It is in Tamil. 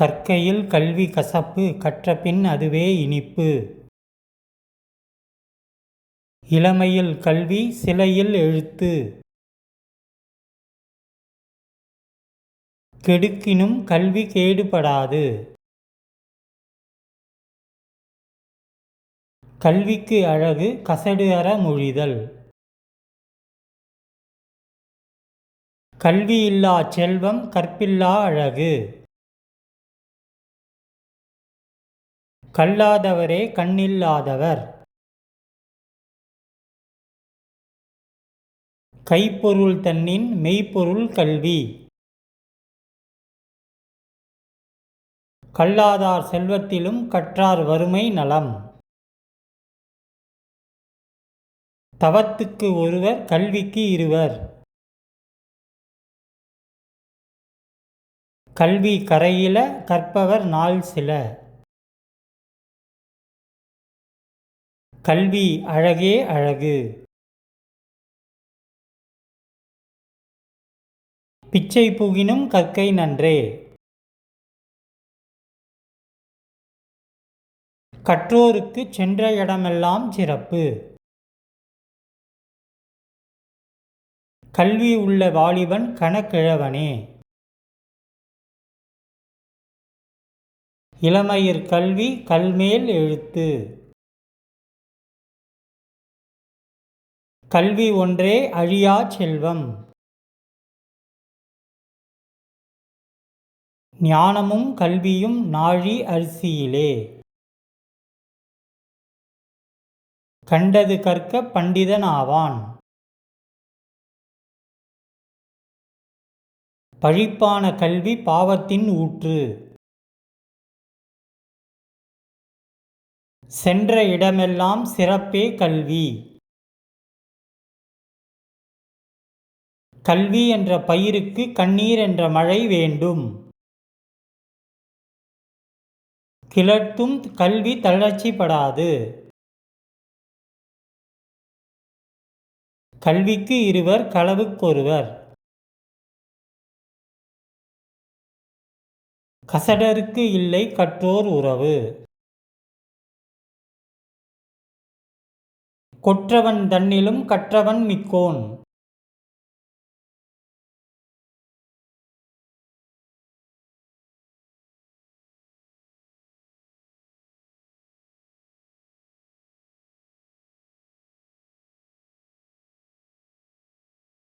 கற்கையில் கல்வி கசப்பு கற்றபின் அதுவே இனிப்பு. இளமையில் கல்வி சிலையில் எழுத்து. கெடுக்கினும் கல்வி கேடுபடாது. கல்விக்கு அழகு கசடு அற மொழிதல். கல்வியில்லா செல்வம் கற்பில்லா அழகு. கல்லாதவரே கண்ணில்லாதவர். கைப்பொருள் தன்னின் மெய்ப்பொருள் கல்வி. கல்லாதார் செல்வத்திலும் கற்றார் வறுமை நலம். தவத்துக்கு ஒருவர் கல்விக்கு இருவர். கல்வி கரையில கற்பவர் நாள் சில. கல்வி அழகே அழகு. பிச்சை புகினும் கற்கை நன்றே. கற்றோருக்கு சென்ற இடமெல்லாம் சிறப்பு. கல்வி உள்ள வாலிபன் கணக்கிழவனே இளமையிற் கல்வி கல்மேல் எழுத்து. கல்வி ஒன்றே அழியா செல்வம். ஞானமும் கல்வியும் நாழி அரிசியிலே. கண்டது கற்க பண்டிதனாவான். பழிப்பான கல்வி பாவத்தின் ஊற்று. சென்ற இடமெல்லாம் சிறப்பே கல்வி. கல்வி என்ற பயிருக்கு கண்ணீர் என்ற மழை வேண்டும். கிளர்த்தும் கல்வி தளர்ச்சிப்படாது. கல்விக்கு இருவர் களவுக்கொருவர். கசடருக்கு இல்லை கற்றோர் உறவு. கொற்றவன் தன்னிலும் கற்றவன் மிக்கோன்.